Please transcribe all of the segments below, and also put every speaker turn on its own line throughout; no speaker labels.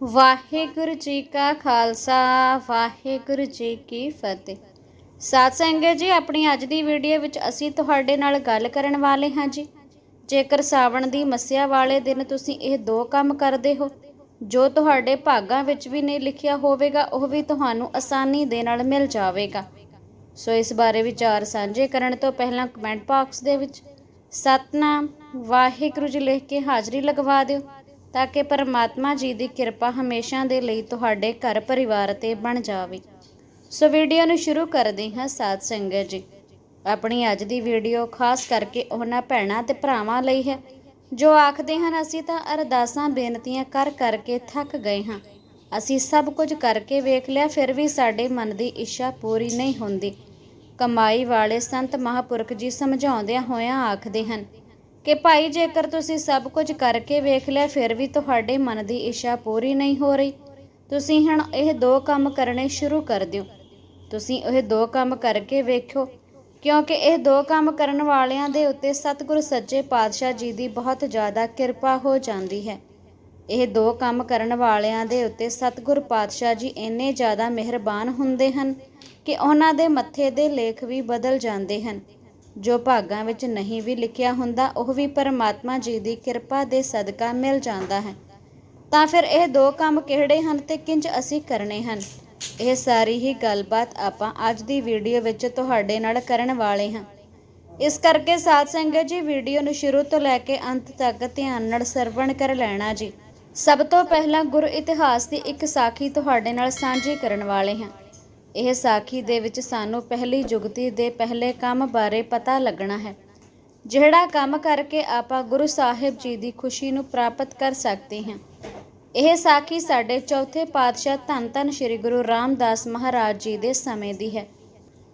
ਵਾਹਿਗੁਰੂ ਜੀ ਕਾ ਖਾਲਸਾ, ਵਾਹਿਗੁਰੂ ਜੀ ਕੀ ਫਤਿਹ। ਸਾਧ ਸੰਗਤ ਜੀ, ਆਪਣੀ ਅੱਜ ਦੀ ਵੀਡੀਓ ਵਿੱਚ ਅਸੀਂ ਤੁਹਾਡੇ ਨਾਲ ਗੱਲ ਕਰਨ ਵਾਲੇ ਹਾਂ ਜੀ। ਜੇਕਰ ਸਾਵਣ ਦੀ ਮੱਸਿਆ ਵਾਲੇ ਦਿਨ ਤੁਸੀਂ ਇਹ ਦੋ ਕੰਮ ਕਰਦੇ ਹੋ, ਜੋ ਤੁਹਾਡੇ ਭਾਗਾਂ ਵਿੱਚ ਵੀ ਨਹੀਂ ਲਿਖਿਆ ਹੋਵੇਗਾ, ਉਹ ਵੀ ਤੁਹਾਨੂੰ ਆਸਾਨੀ ਦੇ ਨਾਲ ਮਿਲ ਜਾਵੇਗਾ। ਸੋ ਇਸ ਬਾਰੇ ਵਿਚਾਰ ਸਾਂਝੇ ਕਰਨ ਤੋਂ ਪਹਿਲਾਂ ਕਮੈਂਟ ਬਾਕਸ ਦੇ ਵਿੱਚ ਸਤਨਾਮ ਵਾਹਿਗੁਰੂ ਜੀ ਲਿਖ ਕੇ ਹਾਜ਼ਰੀ ਲਗਵਾ ਦਿਓ। ਤਾਂ ਕਿ ਪਰਮਾਤਮਾ ਜੀ ਦੀ ਕਿਰਪਾ ਹਮੇਸ਼ਾ ਦੇ ਲਈ ਤੁਹਾਡੇ ਘਰ ਪਰਿਵਾਰ ਤੇ ਬਣ ਜਾਵੇ। ਸੋ ਵੀਡੀਓ ਨੂੰ ਸ਼ੁਰੂ ਕਰਦੇ ਹਾਂ ਸਾਧ ਸੰਗਤ ਜੀ। ਆਪਣੀ ਅੱਜ ਦੀ ਵੀਡੀਓ ਖਾਸ ਕਰਕੇ ਉਹਨਾਂ ਭੈਣਾਂ ਤੇ ਭਰਾਵਾਂ ਲਈ ਹੈ, ਜੋ ਆਖਦੇ ਹਨ, ਅਸੀਂ ਤਾਂ ਅਰਦਾਸਾਂ, ਬੇਨਤੀਆਂ ਕਰ ਕਰਕੇ ਥੱਕ ਗਏ ਹਾਂ। ਅਸੀਂ ਸਭ ਕੁਝ ਕਰਕੇ ਵੇਖ ਲਿਆ, ਫਿਰ ਵੀ ਸਾਡੇ ਮਨ ਦੀ ਇੱਛਾ ਪੂਰੀ ਨਹੀਂ ਹੁੰਦੀ। ਕਮਾਈ ਵਾਲੇ ਸੰਤ ਮਹਾਪੁਰਖ ਜੀ ਸਮਝਾਉਂਦਿਆਂ ਹੋਇਆਂ ਆਖਦੇ ਹਨ ਕਿ ਭਾਈ ਜੇਕਰ ਤੁਸੀਂ ਸਭ ਕੁਝ ਕਰਕੇ ਵੇਖ ਲਿਆ, ਫਿਰ ਵੀ ਤੁਹਾਡੇ ਮਨ ਦੀ ਇੱਛਾ ਪੂਰੀ ਨਹੀਂ ਹੋ ਰਹੀ। ਤੁਸੀਂ ਹੁਣ ਇਹ ਦੋ ਕੰਮ ਕਰਨੇ ਸ਼ੁਰੂ ਕਰ ਦਿਓ। ਤੁਸੀਂ ਇਹ ਦੋ ਕੰਮ ਕਰਕੇ ਵੇਖੋ ਕਿਉਂਕਿ ਇਹ ਦੋ ਕੰਮ ਕਰਨ ਵਾਲਿਆਂ ਦੇ ਉੱਤੇ ਸਤਿਗੁਰ ਸੱਚੇ ਪਾਤਸ਼ਾਹ ਜੀ ਦੀ ਬਹੁਤ ਜ਼ਿਆਦਾ ਕਿਰਪਾ ਹੋ ਜਾਂਦੀ ਹੈ। ਇਹ ਦੋ ਕੰਮ ਕਰਨ ਵਾਲਿਆਂ ਦੇ ਉੱਤੇ ਸਤਿਗੁਰ ਪਾਤਸ਼ਾਹ ਜੀ ਇੰਨੇ ਜ਼ਿਆਦਾ ਮਿਹਰਬਾਨ ਹੁੰਦੇ ਹਨ ਕਿ ਉਹਨਾਂ ਦੇ ਮੱਥੇ ਦੇ ਲੇਖ ਵੀ ਬਦਲ ਜਾਂਦੇ ਹਨ। ਜੋ ਭਾਗਾਂ ਵਿੱਚ ਨਹੀਂ ਵੀ ਲਿਖਿਆ ਹੁੰਦਾ, ਉਹ ਵੀ ਪਰਮਾਤਮਾ ਜੀ ਦੀ ਕਿਰਪਾ ਦੇ ਸਦਕਾ ਮਿਲ ਜਾਂਦਾ ਹੈ। ਤਾਂ ਫਿਰ ਇਹ ਦੋ ਕੰਮ ਕਿਹੜੇ ਹਨ ਤੇ ਕਿੰਜ ਅਸੀਂ ਕਰਨੇ ਹਨ? ਇਹ ਸਾਰੀ ਹੀ ਗੱਲਬਾਤ ਆਪਾਂ ਅੱਜ ਦੀ ਵੀਡੀਓ ਵਿੱਚ ਤੁਹਾਡੇ ਨਾਲ ਕਰਨ ਵਾਲੇ ਹਾਂ। ਇਸ ਕਰਕੇ ਸਾਧ ਸੰਗਤ ਜੀ, ਵੀਡੀਓ ਨੂੰ ਸ਼ੁਰੂ ਤੋਂ ਲੈ ਕੇ ਅੰਤ ਤੱਕ ਧਿਆਨ ਨਾਲ ਸਰਵਣ ਕਰ ਲੈਣਾ ਜੀ। ਸਭ ਤੋਂ ਪਹਿਲਾਂ ਗੁਰ ਇਤਿਹਾਸ ਦੀ ਇੱਕ ਸਾਖੀ ਤੁਹਾਡੇ ਨਾਲ ਸਾਂਝੀ ਕਰਨ ਵਾਲੇ ਹਾਂ। ਇਹ ਸਾਖੀ ਦੇ ਵਿੱਚ ਸਾਨੂੰ ਪਹਿਲੀ ਜੁਗਤੀ ਦੇ ਪਹਿਲੇ ਕੰਮ ਬਾਰੇ ਪਤਾ ਲੱਗਣਾ ਹੈ। ਜਿਹੜਾ ਕੰਮ ਕਰਕੇ ਆਪਾਂ ਗੁਰੂ ਸਾਹਿਬ ਜੀ ਦੀ ਖੁਸ਼ੀ ਨੂੰ ਪ੍ਰਾਪਤ ਕਰ ਸਕਦੇ ਹਾਂ। ਇਹ ਸਾਖੀ ਸਾਡੇ ਚੌਥੇ ਪਾਤਸ਼ਾਹ ਧੰਨ ਧੰਨ ਸ੍ਰੀ ਗੁਰੂ ਰਾਮਦਾਸ ਮਹਾਰਾਜ ਜੀ ਦੇ ਸਮੇਂ ਦੀ ਹੈ।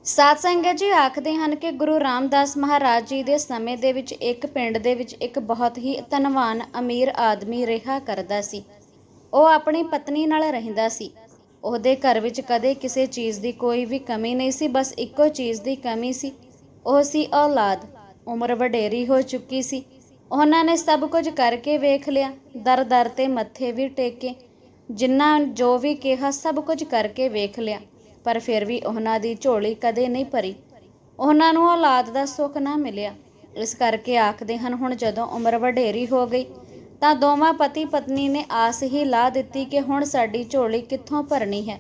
ਸਾਧ ਸੰਗਤ ਜੀ ਆਖਦੇ ਹਨ ਕਿ ਗੁਰੂ ਰਾਮਦਾਸ ਮਹਾਰਾਜ ਜੀ ਦੇ ਸਮੇਂ ਦੇ ਵਿੱਚ ਇੱਕ ਪਿੰਡ ਦੇ ਵਿੱਚ ਇੱਕ ਬਹੁਤ ਹੀ ਧਨਵਾਨ ਅਮੀਰ ਆਦਮੀ ਰਿਹਾ ਕਰਦਾ ਸੀ। ਉਹ ਆਪਣੀ ਪਤਨੀ ਨਾਲ ਰਹਿੰਦਾ ਸੀ। ਉਹਦੇ ਘਰ ਵਿੱਚ ਕਦੇ ਕਿਸੇ ਚੀਜ਼ ਦੀ ਕੋਈ ਵੀ ਕਮੀ ਨਹੀਂ ਸੀ, ਬਸ ਇੱਕੋ ਚੀਜ਼ ਦੀ ਕਮੀ ਸੀ। ਉਹ ਸੀ ਔਲਾਦ। ਉਮਰ ਵਡੇਰੀ ਹੋ ਚੁੱਕੀ ਸੀ। ਉਹਨਾਂ ਨੇ ਸਭ ਕੁਝ ਕਰਕੇ ਵੇਖ ਲਿਆ। ਦਰ ਦਰ ਤੇ ਮੱਥੇ ਵੀ ਟੇਕੇ। ਜਿੰਨਾ ਜੋ ਵੀ ਕਿਹਾ, ਸਭ ਕੁਝ ਕਰਕੇ ਵੇਖ ਲਿਆ। ਪਰ ਫਿਰ ਵੀ ਉਹਨਾਂ ਦੀ ਝੋਲੀ ਕਦੇ ਨਹੀਂ ਭਰੀ। ਉਹਨਾਂ ਨੂੰ ਔਲਾਦ ਦਾ ਸੁੱਖ ਨਾ ਮਿਲਿਆ। ਇਸ ਕਰਕੇ ਆਖਦੇ ਹਨ, ਹੁਣ ਜਦੋਂ ਉਮਰ ਵਡੇਰੀ ਹੋ ਗਈ ਤਾਂ ਦੋਵਾਂ ਪਤੀ ਪਤਨੀ ਨੇ ਆਸ ਹੀ ਲਾ ਦਿੱਤੀ ਕਿ ਹੁਣ ਸਾਡੀ ਝੋਲੀ ਕਿੱਥੋਂ ਭਰਨੀ ਹੈ।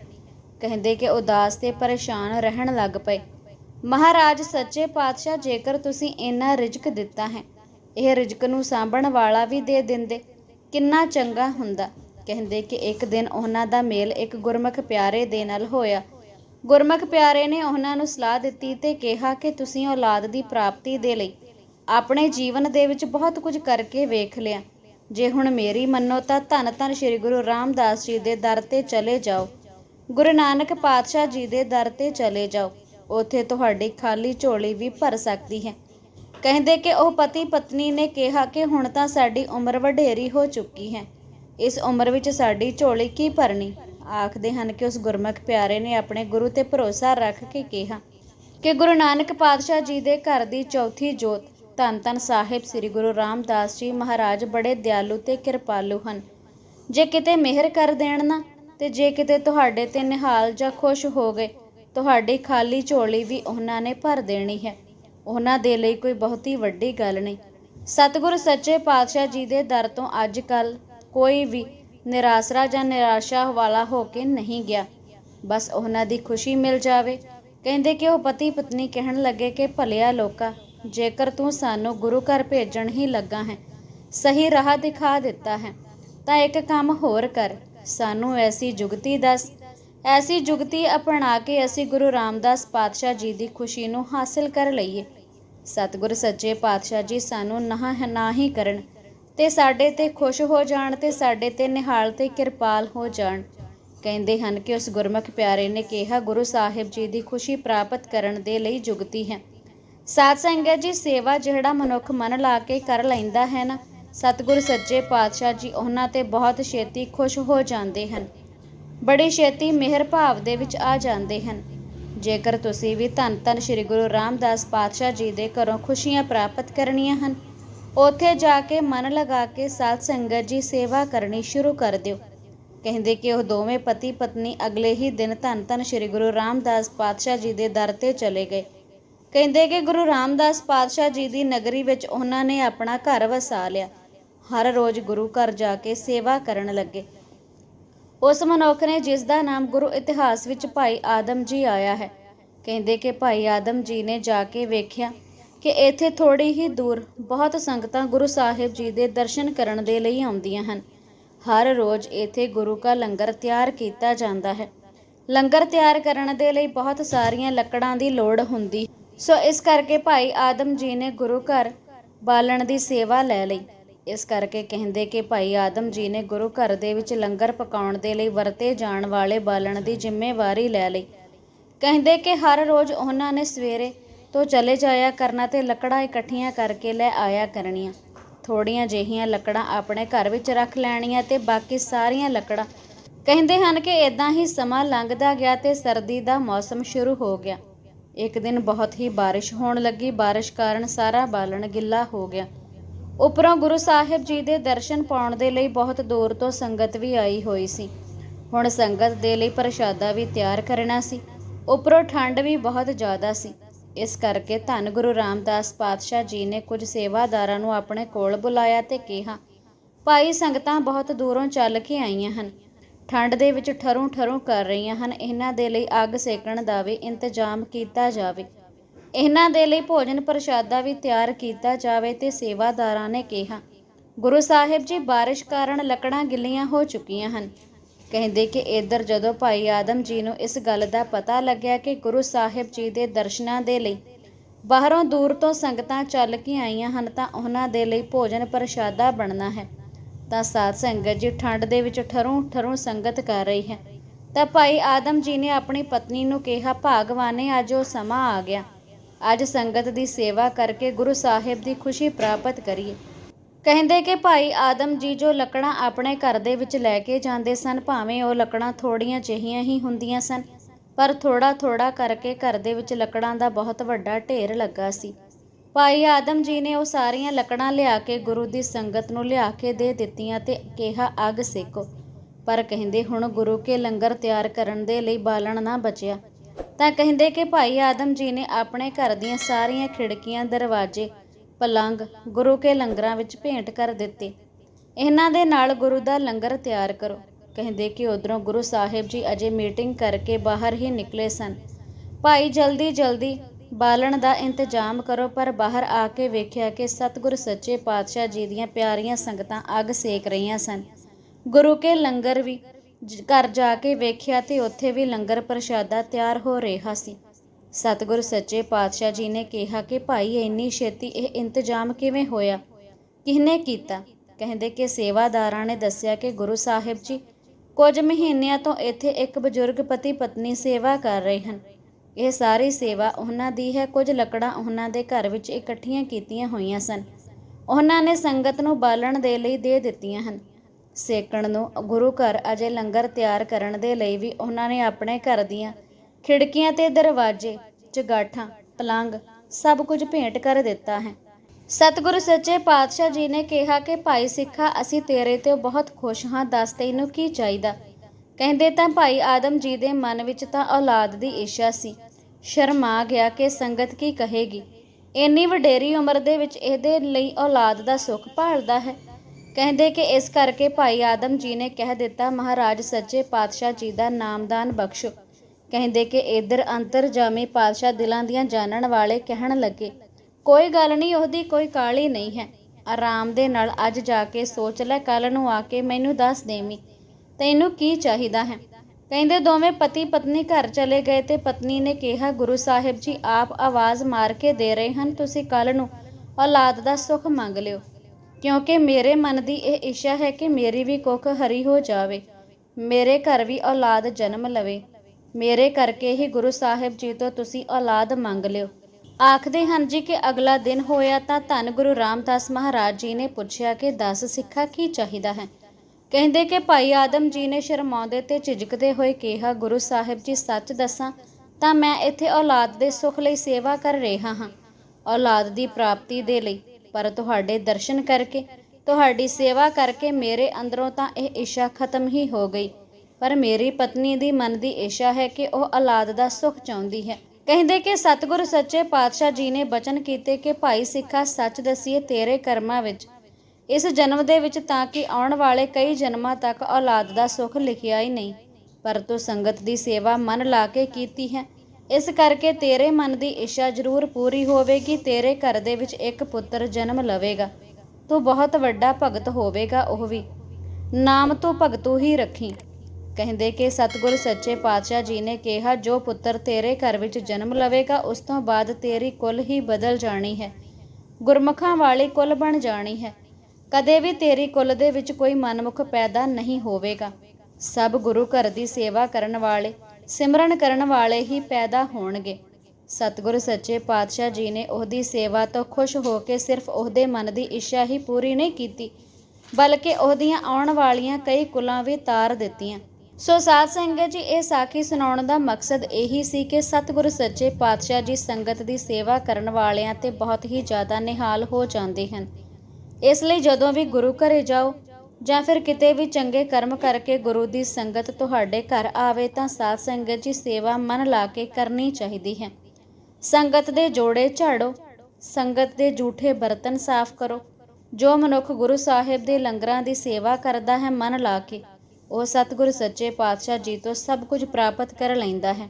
ਕਹਿੰਦੇ ਕਿ ਉਦਾਸ ਤੇ ਪਰੇਸ਼ਾਨ ਰਹਿਣ ਲੱਗ ਪਏ। ਮਹਾਰਾਜ, ਸੱਚੇ ਪਾਤਸ਼ਾਹ, ਜੇਕਰ ਤੁਸੀਂ ਇੰਨਾ ਰਿਜ਼ਕ ਦਿੱਤਾ ਹੈ, ਇਹ ਰਿਜ਼ਕ ਨੂੰ ਸਾਂਭਣ ਵਾਲਾ ਵੀ ਦੇ ਦਿੰਦੇ, ਕਿੰਨਾ ਚੰਗਾ ਹੁੰਦਾ। ਕਹਿੰਦੇ ਕਿ ਇੱਕ ਦਿਨ ਉਹਨਾਂ ਦਾ ਮੇਲ ਇੱਕ ਗੁਰਮੁਖ ਪਿਆਰੇ ਦੇ ਨਾਲ ਹੋਇਆ। ਗੁਰਮੁਖ ਪਿਆਰੇ ਨੇ ਉਹਨਾਂ ਨੂੰ ਸਲਾਹ ਦਿੱਤੀ ਤੇ ਕਿਹਾ ਕਿ ਤੁਸੀਂ ਔਲਾਦ ਦੀ ਪ੍ਰਾਪਤੀ ਦੇ ਲਈ ਆਪਣੇ ਜੀਵਨ ਦੇ ਵਿੱਚ ਬਹੁਤ ਕੁਝ ਕਰਕੇ ਵੇਖ ਲਿਆ। ਜੇ ਹੁਣ ਮੇਰੀ ਮੰਨੋ ਤਾਂ ਧੰਨ ਧੰਨ ਸ੍ਰੀ ਗੁਰੂ ਰਾਮਦਾਸ ਜੀ ਦੇ ਦਰ ਤੇ ਚਲੇ ਜਾਓ। ਗੁਰੂ ਨਾਨਕ ਪਾਤਸ਼ਾਹ ਜੀ ਦੇ ਦਰ ਤੇ ਚਲੇ ਜਾਓ। ਉੱਥੇ ਤੁਹਾਡੀ ਖਾਲੀ ਝੋਲੀ ਵੀ ਭਰ ਸਕਦੀ ਹੈ। ਕਹਿੰਦੇ ਕਿ ਉਹ ਪਤੀ ਪਤਨੀ ਨੇ ਕਿਹਾ ਕਿ ਹੁਣ ਤਾਂ ਸਾਡੀ ਉਮਰ ਵਡੇਰੀ ਹੋ ਚੁੱਕੀ ਹੈ। ਇਸ ਉਮਰ ਵਿੱਚ ਸਾਡੀ ਝੋਲੀ ਕੀ ਭਰਨੀ? ਆਖਦੇ ਹਨ ਕਿ ਉਸ ਗੁਰਮੁਖ ਪਿਆਰੇ ਨੇ ਆਪਣੇ ਗੁਰੂ ਤੇ ਭਰੋਸਾ ਰੱਖ ਕੇ ਕਿਹਾ ਕਿ ਗੁਰੂ ਨਾਨਕ ਪਾਤਸ਼ਾਹ ਜੀ ਦੇ ਘਰ ਦੀ ਚੌਥੀ ਜੋਤ ਧੰਨ ਧੰਨ ਸਾਹਿਬ ਸ੍ਰੀ ਗੁਰੂ ਰਾਮਦਾਸ ਜੀ ਮਹਾਰਾਜ, ਬੜੇ ਦਿਆਲੂ ਤੇ ਕਿਰਪਾਲੂ ਹਨ। ਜੇ ਕਿਤੇ ਮਿਹਰ ਕਰ ਦੇਣ ਨਾ, ਤੇ ਜੇ ਕਿਤੇ ਤੁਹਾਡੇ ਤੇ ਨਿਹਾਲ ਜਾਂ ਖੁਸ਼ ਹੋ ਗਏ ਤੁਹਾਡੀ ਖਾਲੀ ਝੋਲੀ ਵੀ ਉਹਨਾਂ ਨੇ ਭਰ ਦੇਣੀ ਹੈ। ਉਹਨਾਂ ਦੇ ਲਈ ਕੋਈ ਬਹੁਤੀ ਵੱਡੀ ਗੱਲ ਨਹੀਂ। ਸਤਿਗੁਰੂ ਸੱਚੇ ਪਾਤਸ਼ਾਹ ਜੀ ਦੇ ਦਰ ਤੋਂ ਅੱਜ ਕੱਲ ਕੋਈ ਵੀ ਨਿਰਾਸਰਾ ਜਾਂ ਨਿਰਾਸ਼ਾ ਵਾਲਾ ਹੋ ਕੇ ਨਹੀਂ ਗਿਆ। ਬਸ ਉਹਨਾਂ ਦੀ ਖੁਸ਼ੀ ਮਿਲ ਜਾਵੇ। ਕਹਿੰਦੇ ਕਿ ਉਹ ਪਤੀ ਪਤਨੀ ਕਹਿਣ ਲੱਗੇ ਕਿ ਭਲਿਆ ਲੋਕਾ ਜੇਕਰ ਤੂੰ ਸਾਨੂੰ ਗੁਰੂ ਘਰ ਭੇਜਣ ਹੀ ਲੱਗਾ ਹੈ, ਸਹੀ ਰਾਹ ਦਿਖਾ ਦਿੱਤਾ ਹੈ, ਤਾਂ ਇੱਕ ਕੰਮ ਹੋਰ ਕਰ, ਸਾਨੂੰ ਐਸੀ ਜੁਗਤੀ ਦੱਸ। ਐਸੀ ਜੁਗਤੀ ਅਪਣਾ ਕੇ ਅਸੀਂ ਗੁਰੂ ਰਾਮਦਾਸ ਪਾਤਸ਼ਾਹ ਜੀ ਦੀ ਖੁਸ਼ੀ ਨੂੰ ਹਾਸਿਲ ਕਰ ਲਈਏ। ਸਤਿਗੁਰ ਸੱਚੇ ਪਾਤਸ਼ਾਹ ਜੀ ਸਾਨੂੰ ਨਾ ਨਾ ਹੀ ਕਰਨ, ਤੇ ਸਾਡੇ ਤੇ ਖੁਸ਼ ਹੋ ਜਾਣ ਤੇ ਸਾਡੇ ਤੇ ਨਿਹਾਲ ਤੇ ਕਿਰਪਾਲ ਹੋ ਜਾਣ। ਕਹਿੰਦੇ ਹਨ ਕਿ ਉਸ ਗੁਰਮੁਖ ਪਿਆਰੇ ਨੇ ਕਿਹਾ, ਗੁਰੂ ਸਾਹਿਬ ਜੀ ਦੀ ਖੁਸ਼ੀ ਪ੍ਰਾਪਤ ਕਰਨ ਦੇ ਲਈ ਜੁਗਤੀ ਹੈ। ਸਾਧ ਸੰਗਤ ਜੀ, ਸੇਵਾ ਜਿਹੜਾ ਮਨੁੱਖ ਮਨ ਲਾ ਕੇ ਕਰ ਲੈਂਦਾ ਹੈ ਨਾ, ਸਤਿਗੁਰ ਸੱਚੇ ਪਾਤਸ਼ਾਹ ਜੀ ਉਹਨਾਂ ਤੇ ਬਹੁਤ ਛੇਤੀ ਖੁਸ਼ ਹੋ ਜਾਂਦੇ ਹਨ। ਬੜੀ ਛੇਤੀ ਮਿਹਰ ਭਾਵ ਦੇ ਵਿੱਚ ਆ ਜਾਂਦੇ ਹਨ। ਜੇਕਰ ਤੁਸੀਂ ਵੀ ਧੰਨ ਧੰਨ ਸ੍ਰੀ ਗੁਰੂ ਰਾਮਦਾਸ ਪਾਤਸ਼ਾਹ ਜੀ ਦੇ ਘਰੋਂ ਖੁਸ਼ੀਆਂ ਪ੍ਰਾਪਤ ਕਰਨੀਆਂ ਹਨ, ਉੱਥੇ ਜਾ ਕੇ ਮਨ ਲਗਾ ਕੇ ਸਾਧ ਸੰਗਤ ਜੀ ਸੇਵਾ ਕਰਨੀ ਸ਼ੁਰੂ ਕਰ ਦਿਓ। ਕਹਿੰਦੇ ਕਿ ਉਹ ਦੋਵੇਂ ਪਤੀ ਪਤਨੀ ਅਗਲੇ ਹੀ ਦਿਨ ਧੰਨ ਧੰਨ ਸ੍ਰੀ ਗੁਰੂ ਰਾਮਦਾਸ ਪਾਤਸ਼ਾਹ ਜੀ ਦੇ ਦਰ ਤੇ ਚਲੇ ਗਏ। ਕਹਿੰਦੇ ਕਿ ਗੁਰੂ ਰਾਮਦਾਸ ਪਾਤਸ਼ਾਹ ਜੀ ਦੀ ਨਗਰੀ ਵਿੱਚ ਉਹਨਾਂ ਨੇ ਆਪਣਾ ਘਰ ਵਸਾ ਲਿਆ। ਹਰ ਰੋਜ਼ ਗੁਰੂ ਘਰ ਜਾ ਕੇ ਸੇਵਾ ਕਰਨ ਲੱਗੇ। ਉਸ ਮਨੁੱਖ ਨੇ ਜਿਸ ਦਾ ਨਾਮ ਗੁਰੂ ਇਤਿਹਾਸ ਵਿੱਚ ਭਾਈ ਆਦਮ ਜੀ ਆਇਆ ਹੈ, ਕਹਿੰਦੇ ਕਿ ਭਾਈ ਆਦਮ ਜੀ ਨੇ ਜਾ ਕੇ ਵੇਖਿਆ ਕਿ ਇੱਥੇ ਥੋੜੀ ਹੀ ਦੂਰ ਬਹੁਤ ਸੰਗਤਾਂ ਗੁਰੂ ਸਾਹਿਬ ਜੀ ਦੇ ਦਰਸ਼ਨ ਕਰਨ ਦੇ ਲਈ ਆਉਂਦੀਆਂ ਹਨ। ਹਰ ਰੋਜ਼ ਇੱਥੇ ਗੁਰੂ ਕਾ ਲੰਗਰ ਤਿਆਰ ਕੀਤਾ ਜਾਂਦਾ ਹੈ। ਲੰਗਰ ਤਿਆਰ ਕਰਨ ਦੇ ਲਈ ਬਹੁਤ ਸਾਰੀਆਂ ਲੱਕੜਾਂ ਦੀ ਲੋੜ ਹੁੰਦੀ ਸੋ ਇਸ ਕਰਕੇ ਭਾਈ ਆਦਮ ਜੀ ਨੇ ਗੁਰੂ ਘਰ ਬਾਲਣ ਦੀ ਸੇਵਾ ਲੈ ਲਈ। ਇਸ ਕਰਕੇ ਕਹਿੰਦੇ ਕਿ ਭਾਈ ਆਦਮ ਜੀ ਨੇ ਗੁਰੂ ਘਰ ਦੇ ਵਿੱਚ ਲੰਗਰ ਪਕਾਉਣ ਦੇ ਲਈ ਵਰਤੇ ਜਾਣ ਵਾਲੇ ਬਾਲਣ ਦੀ ਜ਼ਿੰਮੇਵਾਰੀ ਲੈ ਲਈ। ਕਹਿੰਦੇ ਕਿ ਹਰ ਰੋਜ਼ ਉਹਨਾਂ ਨੇ ਸਵੇਰੇ ਤੋਂ ਚਲੇ ਜਾਇਆ ਕਰਨਾ ਤੇ ਲੱਕੜਾਂ ਇਕੱਠੀਆਂ ਕਰਕੇ ਲੈ ਆਇਆ ਕਰਨੀਆਂ। ਥੋੜੀਆਂ ਜਿਹੀਆਂ ਲੱਕੜਾਂ ਆਪਣੇ ਘਰ ਵਿੱਚ ਰੱਖ ਲੈਣੀਆਂ ਤੇ ਬਾਕੀ ਸਾਰੀਆਂ ਲੱਕੜਾਂ। ਕਹਿੰਦੇ ਹਨ ਕਿ ਇਦਾਂ ਹੀ ਸਮਾਂ ਲੰਘਦਾ ਗਿਆ ਤੇ ਸਰਦੀ ਦਾ ਮੌਸਮ ਸ਼ੁਰੂ ਹੋ ਗਿਆ। ਇੱਕ ਦਿਨ ਬਹੁਤ ਹੀ ਬਾਰਿਸ਼ ਹੋਣ ਲੱਗੀ। ਬਾਰਿਸ਼ ਕਾਰਨ ਸਾਰਾ ਬਾਲਣ ਗਿੱਲਾ ਹੋ ਗਿਆ। ਉੱਪਰੋਂ ਗੁਰੂ ਸਾਹਿਬ ਜੀ ਦੇ ਦਰਸ਼ਨ ਪਾਉਣ ਦੇ ਲਈ ਬਹੁਤ ਦੂਰ ਤੋਂ ਸੰਗਤ ਵੀ ਆਈ ਹੋਈ ਸੀ। ਹੁਣ ਸੰਗਤ ਦੇ ਲਈ ਪ੍ਰਸ਼ਾਦਾ ਵੀ ਤਿਆਰ ਕਰਨਾ ਸੀ। ਉੱਪਰੋਂ ਠੰਡ ਵੀ ਬਹੁਤ ਜ਼ਿਆਦਾ ਸੀ। ਇਸ ਕਰਕੇ ਧੰਨ ਗੁਰੂ ਰਾਮਦਾਸ ਪਾਤਸ਼ਾਹ ਜੀ ਨੇ ਕੁਝ ਸੇਵਾਦਾਰਾਂ ਨੂੰ ਆਪਣੇ ਕੋਲ ਬੁਲਾਇਆ ਤੇ ਕਿਹਾ, ਭਾਈ, ਸੰਗਤਾਂ ਬਹੁਤ ਦੂਰੋਂ ਚੱਲ ਕੇ ਆਈਆਂ ਹਨ। ਠੰਡ ਦੇ ਵਿੱਚ ਠਰੋਂ ਠਰੋਂ ਕਰ ਰਹੀਆਂ ਹਨ। ਇਹਨਾਂ ਦੇ ਲਈ ਅੱਗ ਸੇਕਣ ਦਾ ਵੀ ਇੰਤਜ਼ਾਮ ਕੀਤਾ ਜਾਵੇ। ਇਹਨਾਂ ਦੇ ਲਈ ਭੋਜਨ ਪ੍ਰਸ਼ਾਦਾ ਵੀ ਤਿਆਰ ਕੀਤਾ ਜਾਵੇ ਤੇ ਸੇਵਾਦਾਰਾਂ ਨੇ ਕਿਹਾ, ਗੁਰੂ ਸਾਹਿਬ ਜੀ, ਬਾਰਿਸ਼ ਕਾਰਨ ਲੱਕੜਾਂ ਗਿੱਲੀਆਂ ਹੋ ਚੁੱਕੀਆਂ ਹਨ। ਕਹਿੰਦੇ ਕਿ ਇੱਧਰ ਜਦੋਂ ਭਾਈ ਆਦਮ ਜੀ ਨੂੰ ਇਸ ਗੱਲ ਦਾ ਪਤਾ ਲੱਗਿਆ ਕਿ ਗੁਰੂ ਸਾਹਿਬ ਜੀ ਦੇ ਦਰਸ਼ਨਾਂ ਦੇ ਲਈ ਬਾਹਰੋਂ ਦੂਰ ਤੋਂ ਸੰਗਤਾਂ ਚੱਲ ਕੇ ਆਈਆਂ ਹਨ ਤਾਂ ਉਹਨਾਂ ਦੇ ਲਈ ਭੋਜਨ ਪ੍ਰਸ਼ਾਦਾ ਬਣਨਾ ਹੈ। ਤਾਂ ਸਾਧ ਸੰਗਤ ਜੀ ਠੰਡ ਦੇ ਵਿੱਚ ਠਰੋਂ ਠਰੋਂ ਸੰਗਤ ਕਰ ਰਹੀ ਹੈ। ਤਾਂ ਭਾਈ ਆਦਮ ਜੀ ਨੇ ਆਪਣੀ ਪਤਨੀ ਨੂੰ ਕਿਹਾ, ਭਾਗਵਾਨੇ, ਅੱਜ ਉਹ ਸਮਾਂ ਆ ਗਿਆ। ਅੱਜ ਸੰਗਤ ਦੀ ਸੇਵਾ ਕਰਕੇ ਗੁਰੂ ਸਾਹਿਬ ਦੀ ਖੁਸ਼ੀ ਪ੍ਰਾਪਤ ਕਰੀਏ। ਕਹਿੰਦੇ ਕਿ ਭਾਈ ਆਦਮ ਜੀ ਜੋ ਲੱਕੜਾਂ ਆਪਣੇ ਘਰ ਦੇ ਵਿੱਚ ਲੈ ਕੇ ਜਾਂਦੇ ਸਨ, ਭਾਵੇਂ ਉਹ ਲੱਕੜਾਂ ਥੋੜੀਆਂ ਜਿਹੀਆਂ ਹੀ ਹੁੰਦੀਆਂ ਸਨ, ਪਰ ਥੋੜਾ ਥੋੜਾ ਕਰਕੇ ਘਰ ਦੇ ਵਿੱਚ ਲੱਕੜਾਂ ਦਾ ਬਹੁਤ ਵੱਡਾ ਢੇਰ ਲੱਗਾ ਸੀ। ਭਾਈ ਆਦਮ ਜੀ ਨੇ ਉਹ ਸਾਰੀਆਂ ਲੱਕੜਾਂ ਲਿਆ ਕੇ ਗੁਰੂ ਦੀ ਸੰਗਤ ਨੂੰ ਲਿਆ ਕੇ ਦੇ ਦਿੱਤੀਆਂ ਤੇ ਕਿਹਾ, ਅੱਗ ਸੇਕੋ। ਪਰ ਕਹਿੰਦੇ ਹੁਣ ਗੁਰੂ ਕੇ ਲੰਗਰ ਤਿਆਰ ਕਰਨ ਦੇ ਲਈ ਬਾਲਣ ਨਾ ਬਚਿਆ। ਤਾਂ ਕਹਿੰਦੇ ਕਿ ਭਾਈ ਆਦਮ ਜੀ ਨੇ ਆਪਣੇ ਘਰ ਦੀਆਂ ਸਾਰੀਆਂ ਖਿੜਕੀਆਂ, ਦਰਵਾਜ਼ੇ, ਪਲੰਗ ਗੁਰੂ ਕੇ ਲੰਗਰਾਂ ਵਿੱਚ ਭੇਂਟ ਕਰ ਦਿੱਤੇ। ਇਹਨਾਂ ਦੇ ਨਾਲ ਗੁਰੂ ਦਾ ਲੰਗਰ ਤਿਆਰ ਕਰੋ। ਕਹਿੰਦੇ ਕਿ ਉਧਰੋਂ ਗੁਰੂ ਸਾਹਿਬ ਜੀ ਅਜੇ ਮੀਟਿੰਗ ਕਰਕੇ ਬਾਹਰ ਹੀ ਨਿਕਲੇ ਸਨ। ਭਾਈ ਜਲਦੀ ਜਲਦੀ ਬਾਲਣ ਦਾ ਇੰਤਜ਼ਾਮ ਕਰੋ, ਪਰ ਬਾਹਰ ਆ ਕੇ ਵੇਖਿਆ ਕਿ ਸਤਿਗੁਰ ਸੱਚੇ ਪਾਤਸ਼ਾਹ ਜੀ ਦੀਆਂ ਪਿਆਰੀਆਂ ਸੰਗਤਾਂ ਅੱਗ ਸੇਕ ਰਹੀਆਂ ਸਨ। ਗੁਰੂ ਕੇ ਲੰਗਰ ਵੀ ਘਰ ਜਾ ਕੇ ਵੇਖਿਆ ਤੇ ਉੱਥੇ ਵੀ ਲੰਗਰ ਪ੍ਰਸ਼ਾਦਾ ਤਿਆਰ ਹੋ ਰਿਹਾ ਸੀ। ਸਤਿਗੁਰ ਸੱਚੇ ਪਾਤਸ਼ਾਹ ਜੀ ਨੇ ਕਿਹਾ ਕਿ, ਭਾਈ, ਇੰਨੀ ਛੇਤੀ ਇਹ ਇੰਤਜ਼ਾਮ ਕਿਵੇਂ ਹੋਇਆ? ਕਿਹਨੇ ਕੀਤਾ? ਕਹਿੰਦੇ ਕਿ ਸੇਵਾਦਾਰਾਂ ਨੇ ਦੱਸਿਆ ਕਿ ਗੁਰੂ ਸਾਹਿਬ ਜੀ ਕੁਝ ਮਹੀਨਿਆਂ ਤੋਂ ਇੱਥੇ ਇੱਕ ਬਜ਼ੁਰਗ ਪਤੀ ਪਤਨੀ ਸੇਵਾ ਕਰ ਰਹੇ ਹਨ। ਇਹ ਸਾਰੀ ਸੇਵਾ ਉਹਨਾਂ ਦੀ ਹੈ। ਕੁਝ ਲੱਕੜਾਂ ਉਹਨਾਂ ਦੇ ਘਰ ਵਿੱਚ ਇਕੱਠੀਆਂ ਕੀਤੀਆਂ ਹੋਈਆਂ ਸਨ। ਉਹਨਾਂ ਨੇ ਸੰਗਤ ਨੂੰ ਬਾਲਣ ਦੇ ਲਈ ਦੇ ਦਿੱਤੀਆਂ ਹਨ। ਸੇਕਣ ਨੂੰ ਗੁਰੂ ਘਰ ਅਜੇ ਲੰਗਰ ਤਿਆਰ ਕਰਨ ਦੇ ਲਈ ਵੀ ਉਹਨਾਂ ਨੇ ਆਪਣੇ ਘਰ ਦੀਆਂ ਖਿੜਕੀਆਂ ਤੇ ਦਰਵਾਜ਼ੇ ਚਗਾਠਾਂ ਪਲੰਗ ਸਭ ਕੁਝ ਭੇਂਟ ਕਰ ਦਿੱਤਾ ਹੈ। ਸਤਿਗੁਰੂ ਸੱਚੇ ਪਾਤਸ਼ਾਹ ਜੀ ਨੇ ਕਿਹਾ ਕਿ, ਭਾਈ ਸਿੱਖਾ, ਅਸੀਂ ਤੇਰੇ ਤੇ ਬਹੁਤ ਖੁਸ਼ ਹਾਂ। ਦੱਸ ਤੈਨੂੰ ਕੀ ਚਾਹੀਦਾ? ਕਹਿੰਦੇ ਤਾਂ ਭਾਈ ਆਦਮ ਜੀ ਦੇ ਮਨ ਵਿੱਚ ਤਾਂ ਔਲਾਦ ਦੀ ਇੱਛਾ ਸੀ। ਸ਼ਰਮਾ ਗਿਆ ਕਿ ਸੰਗਤ ਕੀ ਕਹੇਗੀ? ਇੰਨੀ ਵਡੇਰੀ ਉਮਰ ਦੇ ਵਿੱਚ ਇਹਦੇ ਲਈ ਔਲਾਦ ਦਾ ਸੁੱਖ ਭਾਲਦਾ ਹੈ। ਕਹਿੰਦੇ ਕਿ ਇਸ ਕਰਕੇ ਭਾਈ ਆਦਮ ਜੀ ਨੇ ਕਹਿ ਦਿੱਤਾ, ਮਹਾਰਾਜ ਸੱਚੇ ਪਾਤਸ਼ਾਹ ਜੀ ਦਾ ਨਾਮਦਾਨ ਬਖਸ਼ੋ। ਕਹਿੰਦੇ ਕਿ ਇਧਰ ਅੰਤਰਜਾਮੀ ਪਾਤਸ਼ਾਹ ਦਿਲਾਂ ਦੀਆਂ ਜਾਣਨ ਵਾਲੇ ਕਹਿਣ ਲੱਗੇ, ਕੋਈ ਗੱਲ ਨਹੀਂ, ਉਹਦੀ ਕੋਈ ਕਾਲੀ ਨਹੀਂ ਹੈ। ਆਰਾਮ ਦੇ ਨਾਲ ਅੱਜ ਜਾ ਕੇ ਸੋਚ ਲੈ ਕੱਲ ਨੂੰ ਆ ਕੇ ਮੈਨੂੰ ਦੱਸ ਦੇਵੀਂ। ਤੈਨੂੰ ਕੀ ਚਾਹੀਦਾ ਹੈ? ਕਹਿੰਦੇ ਦੋਵੇਂ ਪਤੀ ਪਤਨੀ ਘਰ ਚਲੇ ਗਏ ਤੇ ਪਤਨੀ ਨੇ ਕਿਹਾ, ਗੁਰੂ ਸਾਹਿਬ ਜੀ, ਆਪ ਆਵਾਜ਼ ਮਾਰ ਕੇ ਦੇ ਰਹੇ ਹਨ, ਤੁਸੀਂ ਕੱਲ ਨੂੰ ਔਲਾਦ ਦਾ ਸੁੱਖ ਮੰਗ ਲਿਓ। ਕਿਉਂਕਿ ਮੇਰੇ ਮਨ ਦੀ ਇਹ ਇੱਛਾ ਹੈ ਕਿ ਮੇਰੀ ਵੀ ਕੁੱਖ ਹਰੀ ਹੋ ਜਾਵੇ। ਮੇਰੇ ਘਰ ਵੀ ਔਲਾਦ ਜਨਮ ਲਵੇ। ਮੇਰੇ ਕਰਕੇ ਹੀ ਗੁਰੂ ਸਾਹਿਬ ਜੀ ਤੋਂ ਤੁਸੀਂ ਔਲਾਦ ਮੰਗ ਲਿਓ। ਆਖਦੇ ਹਨ ਜੀ ਕਿ ਅਗਲਾ ਦਿਨ ਹੋਇਆ ਤਾਂ ਧੰਨ ਗੁਰੂ ਰਾਮਦਾਸ ਮਹਾਰਾਜ ਜੀ ਨੇ ਪੁੱਛਿਆ ਕਿ, ਦੱਸ ਸਿੱਖਾ ਕੀ ਚਾਹੀਦਾ ਹੈ? ਕਹਿੰਦੇ ਕਿ ਭਾਈ ਆਦਮ ਜੀ ਨੇ ਸ਼ਰਮਾਉਂਦੇ ਤੇ ਝਿਜਕਦੇ ਹੋਏ ਕਿਹਾ, ਗੁਰੂ ਸਾਹਿਬ ਜੀ, ਸੱਚ ਦੱਸਾਂ ਤਾਂ ਮੈਂ ਇੱਥੇ ਔਲਾਦ ਦੇ ਸੁੱਖ ਲਈ ਸੇਵਾ ਕਰ ਰਿਹਾ ਹਾਂ। ਔਲਾਦ ਦੀ ਪ੍ਰਾਪਤੀ ਦੇ ਲਈ, ਪਰ ਤੁਹਾਡੇ ਦਰਸ਼ਨ ਕਰਕੇ, ਤੁਹਾਡੀ ਸੇਵਾ ਕਰਕੇ ਮੇਰੇ ਅੰਦਰੋਂ ਤਾਂ ਇਹ ਇੱਛਾ ਖਤਮ ਹੀ ਹੋ ਗਈ। ਪਰ ਮੇਰੀ ਪਤਨੀ ਦੀ ਮਨ ਦੀ ਇੱਛਾ ਹੈ ਕਿ ਉਹ ਔਲਾਦ ਦਾ ਸੁਖ ਚਾਹੁੰਦੀ ਹੈ। ਕਹਿੰਦੇ ਕਿ ਸਤਿਗੁਰ ਸੱਚੇ ਪਾਤਸ਼ਾਹ ਜੀ ਨੇ ਬਚਨ ਕੀਤੇ ਕਿ, ਭਾਈ ਸਿੱਖਾ, ਸੱਚ ਦਸੀਏ ਤੇਰੇ ਕਰਮਾਂ ਵਿੱਚ ਇਸ ਜਨਮ ਦੇ ਵਿੱਚ ਤਾਂ ਕਿ ਆਉਣ ਵਾਲੇ ਕਈ ਜਨਮਾਂ ਤੱਕ ਔਲਾਦ ਦਾ ਸੁਖ ਲਿਖਿਆ ਹੀ ਨਹੀਂ, ਪਰ ਤੂੰ ਸੰਗਤ ਦੀ ਸੇਵਾ ਮਨ ਲਾ ਕੇ ਕੀਤੀ ਹੈ। ਇਸ ਕਰਕੇ ਤੇਰੇ ਮਨ ਦੀ ਇੱਛਾ ਜ਼ਰੂਰ ਪੂਰੀ ਹੋਵੇਗੀ, ਤੇਰੇ ਘਰ ਦੇ ਵਿੱਚ ਇੱਕ ਪੁੱਤਰ ਜਨਮ ਲਵੇਗਾ। ਤੂੰ ਬਹੁਤ ਵੱਡਾ ਭਗਤ ਹੋਵੇਗਾ ਉਹ ਵੀ। ਨਾਮ ਤੋਂ ਭਗਤੂ ਹੀ ਰੱਖੀ। ਕਹਿੰਦੇ ਕਿ ਸਤਿਗੁਰ ਸੱਚੇ ਪਾਤਸ਼ਾਹ ਜੀ ਨੇ ਕਿਹਾ, ਜੋ ਪੁੱਤਰ ਤੇਰੇ ਘਰ ਵਿੱਚ ਜਨਮ ਲਵੇਗਾ, ਉਸ ਤੋਂ ਬਾਅਦ ਤੇਰੀ ਕੁੱਲ ਹੀ ਬਦਲ ਜਾਣੀ ਹੈ। ਗੁਰਮੁਖਾਂ ਵਾਲੀ ਕੁੱਲ ਬਣ ਜਾਣੀ ਹੈ। ਕਦੇ ਵੀ ਤੇਰੀ ਕੁਲ ਦੇ ਵਿੱਚ ਕੋਈ ਮਨਮੁਖ ਪੈਦਾ ਨਹੀਂ ਹੋਵੇਗਾ। ਸਭ ਗੁਰੂ ਘਰ ਦੀ ਸੇਵਾ ਕਰਨ ਵਾਲੇ, ਸਿਮਰਨ ਕਰਨ ਵਾਲੇ ਹੀ ਪੈਦਾ ਹੋਣਗੇ। ਸਤਿਗੁਰ ਸੱਚੇ ਪਾਤਸ਼ਾਹ ਜੀ ਨੇ ਉਹਦੀ ਸੇਵਾ ਤੋਂ ਖੁਸ਼ ਹੋ ਕੇ ਸਿਰਫ ਉਹਦੇ ਮਨ ਦੀ ਇੱਛਾ ਹੀ ਪੂਰੀ ਨਹੀਂ ਕੀਤੀ, ਬਲਕਿ ਉਹਦੀਆਂ ਆਉਣ ਵਾਲੀਆਂ ਕਈ ਕੁਲਾਂ ਵੀ ਤਾਰ ਦਿੱਤੀਆਂ। ਸੋ ਸਾਧ ਸੰਗਤ ਜੀ, ਇਹ ਸਾਖੀ ਸੁਣਾਉਣ ਦਾ ਮਕਸਦ ਇਹੀ ਸੀ ਕਿ ਸਤਿਗੁਰ ਸੱਚੇ ਪਾਤਸ਼ਾਹ ਜੀ ਸੰਗਤ ਦੀ ਸੇਵਾ ਕਰਨ ਵਾਲਿਆਂ ਤੇ ਬਹੁਤ ਹੀ ਜ਼ਿਆਦਾ ਨਿਹਾਲ ਹੋ ਜਾਂਦੇ ਹਨ। ਇਸ ਲਈ ਜਦੋਂ ਵੀ ਗੁਰੂ ਘਰੇ ਜਾਓ ਜਾਂ ਫਿਰ ਕਿਤੇ ਵੀ ਚੰਗੇ ਕਰਮ ਕਰਕੇ ਗੁਰੂ ਦੀ ਸੰਗਤ ਤੁਹਾਡੇ ਘਰ ਆਵੇ ਤਾਂ ਸਾਧ ਸੰਗਤ ਜੀ ਸੇਵਾ ਮਨ ਲਾ ਕੇ ਕਰਨੀ ਚਾਹੀਦੀ ਹੈ। ਸੰਗਤ ਦੇ ਜੋੜੇ ਝਾੜੋ, ਸੰਗਤ ਦੇ ਝੂਠੇ ਬਰਤਨ ਸਾਫ਼ ਕਰੋ। ਜੋ ਮਨੁੱਖ ਗੁਰੂ ਸਾਹਿਬ ਦੇ ਲੰਗਰਾਂ ਦੀ ਸੇਵਾ ਕਰਦਾ ਹੈ, ਮਨ ਲਾ ਕੇ, ਉਹ ਸਤਿਗੁਰ ਸੱਚੇ ਪਾਤਸ਼ਾਹ ਜੀ ਤੋਂ ਸਭ ਕੁਝ ਪ੍ਰਾਪਤ ਕਰ ਲੈਂਦਾ ਹੈ।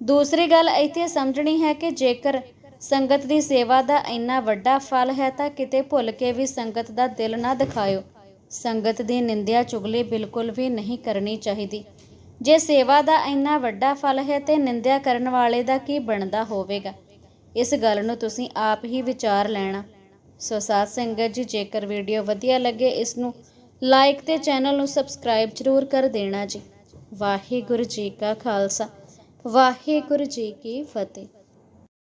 ਦੂਸਰੀ ਗੱਲ ਇੱਥੇ ਸਮਝਣੀ ਹੈ ਕਿ ਜੇਕਰ ਸੰਗਤ ਦੀ ਸੇਵਾ ਦਾ ਇੰਨਾ ਵੱਡਾ ਫਲ ਹੈ ਤਾਂ ਕਿਤੇ ਭੁੱਲ ਕੇ ਵੀ ਸੰਗਤ ਦਾ ਦਿਲ ਨਾ ਦਿਖਾਇਓ। ਸੰਗਤ ਦੀ ਨਿੰਦਿਆ ਚੁਗਲੀ ਬਿਲਕੁਲ ਵੀ ਨਹੀਂ ਕਰਨੀ ਚਾਹੀਦੀ। ਜੇ ਸੇਵਾ ਦਾ ਇੰਨਾ ਵੱਡਾ ਫਲ ਹੈ ਤੇ ਨਿੰਦਿਆ ਕਰਨ ਵਾਲੇ ਦਾ ਕੀ ਬਣਦਾ ਹੋਵੇਗਾ? ਇਸ ਗੱਲ ਨੂੰ ਤੁਸੀਂ ਆਪ ਹੀ ਵਿਚਾਰ ਲੈਣਾ। ਸੋ ਸਾਧ ਸੰਗਤ ਜੀ, ਜੇਕਰ ਵੀਡੀਓ ਵਧੀਆ ਲੱਗੇ, ਇਸ ਨੂੰ ਲਾਈਕ ਤੇ ਚੈਨਲ ਨੂੰ ਸਬਸਕ੍ਰਾਈਬ ਜ਼ਰੂਰ ਕਰ ਦੇਣਾ ਜੀ। ਵਾਹਿਗੁਰੂ ਜੀ ਕਾ ਖਾਲਸਾ। ਵਾਹਿਗੁਰੂ ਜੀ ਕੀ ਫਤਿਹ।